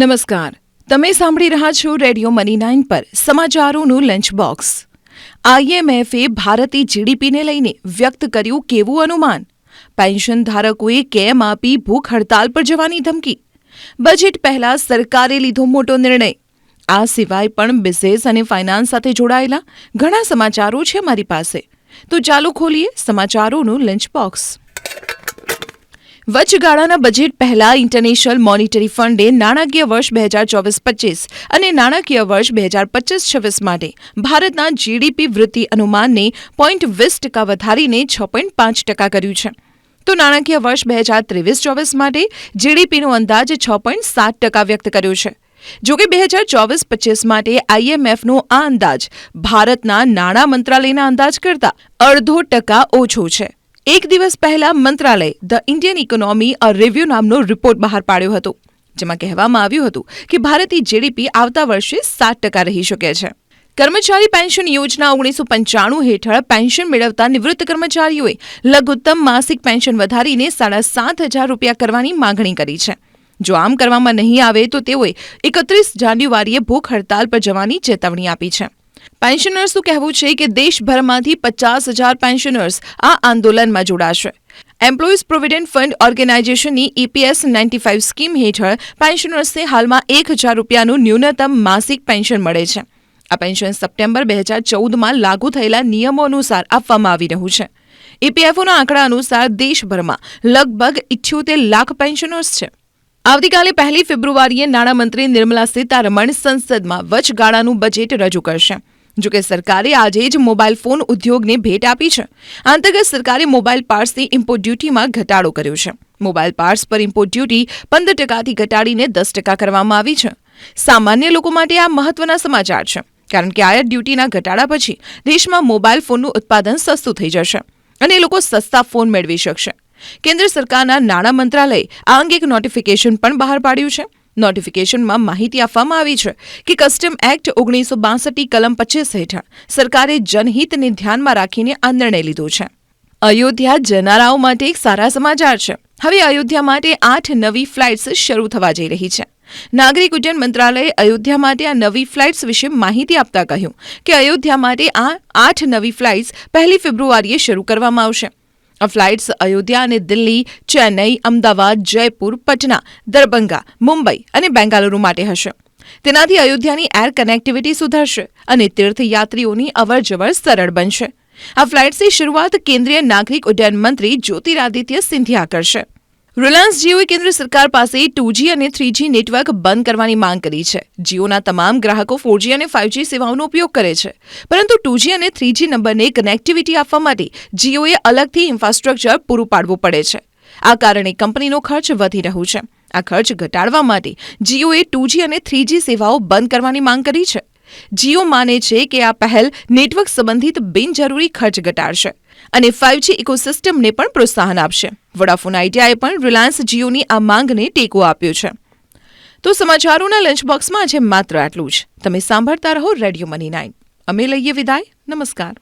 નમસ્કાર. તમે સાંભળી રહ્યા છો રેડિયો મની નાઇન પર સમાચારોનું લંચ બોક્સ આઈએમએફે ભારતીય જીડીપીને લઈને વ્યક્ત કર્યું કેવું અનુમાન? પેન્શન ધારકોએ કેમ આપી ભૂખ હડતાલ પર જવાની ધમકી? બજેટ પહેલા સરકારે લીધો મોટો નિર્ણય. આ સિવાય પણ બિઝનેસ અને ફાઇનાન્સ સાથે જોડાયેલા ઘણા સમાચારો છે મારી પાસે. તો ચાલો ખોલીએ સમાચારોનું લંચ બોક્સ વચગાળાના બજેટ પહેલા ઇન્ટરનેશનલ મોનિટરી ફંડે નાણાકીય વર્ષ બે હજાર ચોવીસ પચીસ અને નાણાકીય વર્ષ બે હજાર પચીસ છવ્વીસ માટે ભારતના જીડીપી વૃદ્ધિ અનુમાનને પોઈન્ટ વીસ ટકા વધારીને છ પોઈન્ટ પાંચ ટકા કર્યું છે. તો નાણાકીય વર્ષ બે હજાર ત્રેવીસ ચોવીસ માટે જીડીપીનો અંદાજ છ પોઈન્ટ સાત ટકા વ્યક્ત કર્યો છે. જોકે બે હજાર ચોવીસ પચીસ માટે આઈએમએફનો આ અંદાજ ભારતના નાણાં મંત્રાલયના અંદાજ કરતાં અડધો ટકા ઓછો છે. એક દિવસ પહેલા મંત્રાલય the Indian economy, a review નામનો રિપોર્ટ બહાર પાડ્યો હતો, જેમાં કહેવામાં આવ્યું હતું કે ભારતીય જીડીપી આવતા વર્ષે સાત ટકા રહી શકે છે. કર્મચારી પેન્શન યોજના ઓગણીસો પંચાણું હેઠળ પેન્શન મેળવતા નિવૃત્ત કર્મચારીઓએ લઘુત્તમ માસિક પેન્શન વધારીને સાડા સાત હજાર રૂપિયા કરવાની માંગણી કરી છે. જો આમ કરવામાં નહીં આવે તો તેઓએ એકત્રીસ જાન્યુઆરીએ ભૂખ હડતાલ પર જવાની ચેતવણી આપી છે. પેન્શનર્સનું કહેવું છે કે દેશભરમાંથી પચાસ હજાર પેન્શનર્સ આ આંદોલનમાં જોડાશે. એમ્પ્લોઈઝ પ્રોવિડન્ટ ફંડ ઓર્ગેનાઇઝેશનની ઈપીએસ નાઇન્ટી ફાઇવ સ્કીમ હેઠળ પેન્શનર્સને હાલમાં એક હજાર રૂપિયાનું ન્યૂનતમ માસિક પેન્શન મળે છે. આ પેન્શન સપ્ટેમ્બર બે હજાર ચૌદમાં લાગુ થયેલા નિયમો અનુસાર આપવામાં આવી રહ્યું છે. ઈપીએફઓના આંકડા અનુસાર દેશભરમાં લગભગ ઇઠ્યોતેર લાખ પેન્શનર્સ છે. આવતીકાલે પહેલી ફેબ્રુઆરીએ નાણામંત્રી નિર્મલા સીતારમણ સંસદમાં વચગાળાનું બજેટ રજૂ કરશે. જોકે સરકારે આજે જ મોબાઈલ ફોન ઉદ્યોગને ભેટ આપી છે. આ અંતર્ગત સરકારે મોબાઈલ પાર્ટ્સની ઇમ્પોર્ટ ડ્યુટીમાં ઘટાડો કર્યો છે. મોબાઈલ પાર્ટ્સ પર ઇમ્પોર્ટ ડ્યુટી પંદર ટકાથી ઘટાડીને દસ ટકા કરવામાં આવી છે. સામાન્ય લોકો માટે આ મહત્વના સમાચાર છે. કારણ કે આયાત ડ્યુટીના ઘટાડા પછી દેશમાં મોબાઈલ ફોનનું ઉત્પાદન સસ્તું થઈ જશે અને એ લોકો સસ્તા ફોન મેળવી શકશે. કેન્દ્ર સરકારના નાણાં મંત્રાલયે આ અંગે એક નોટિફિકેશન પણ બહાર પાડ્યું છે. નોટિફિકેશનમાં માહિતી આપવામાં આવી છે કે કસ્ટમ એક્ટ ઓગણીસો બાસઠની કલમ પચીસ હેઠળ સરકારે જનહિતને ધ્યાનમાં રાખીને આ નિર્ણય લીધો છે. અયોધ્યા જનારાઓ માટે એક સારા સમાચાર છે. હવે અયોધ્યા માટે આઠ નવી ફ્લાઇટ્સ શરૂ થવા જઈ રહી છે. નાગરિક ઉડ્ડયન મંત્રાલયે અયોધ્યા માટે આ નવી ફ્લાઇટ્સ વિશે માહિતી આપતા કહ્યું કે અયોધ્યા માટે આ આઠ નવી ફ્લાઇટ્સ પહેલી ફેબ્રુઆરીએ શરૂ કરવામાં આવશે. આ ફ્લાઇટ્સ અયોધ્યા અને દિલ્હી ચેન્નઈ અમદાવાદ જયપુર પટના દરભંગા મુંબઈ અને બેંગાલુરુ માટે હશે. તેનાથી અયોધ્યાની એર કનેક્ટિવિટી સુધરશે અને તીર્થયાત્રીઓની અવરજવર સરળ બનશે. આ ફ્લાઇટ્સની શરૂઆત કેન્દ્રીય નાગરિક ઉડ્ડયન મંત્રી જ્યોતિરાદિત્ય સિંધિયા કરશે. રિલાયન્સ જીઓએ કેન્દ્ર સરકાર પાસે ટુજી અને થ્રીજી નેટવર્ક બંધ કરવાની માંગ કરી છે. જીઓના તમામ ગ્રાહકો ફોરજી અને ફાઇવજી સેવાઓનો ઉપયોગ કરે છે. પરંતુ ટુજી અને થ્રીજી નંબરને કનેક્ટિવિટી આપવા માટે જીઓએ અલગથી ઇન્ફ્રાસ્ટ્રક્ચર પૂરું પાડવું પડે છે. આ કારણે કંપનીનો ખર્ચ વધી રહ્યું છે. આ ખર્ચ ઘટાડવા માટે જીઓએ ટુજી અને થ્રીજી સેવાઓ બંધ કરવાની માંગ કરી છે. જીઓ માને છે કે આ પહેલ નેટવર્ક સંબંધિત બિનજરૂરી ખર્ચ ઘટાડશે. અને ફાઇવજી ઇકોસિસ્ટમને પણ પ્રોત્સાહન આપશે. વોડાફોન આઈડિયાએ પણ રિલાયન્સ જીઓની આ માંગને ટેકો આપ્યો છે. તો સમાચારોના લંચ બોક્સમાં આજે માત્ર આટલું જ. તમે સાંભળતા રહો રેડિયો મની નાઇન અમે લઈએ વિદાય. નમસ્કાર.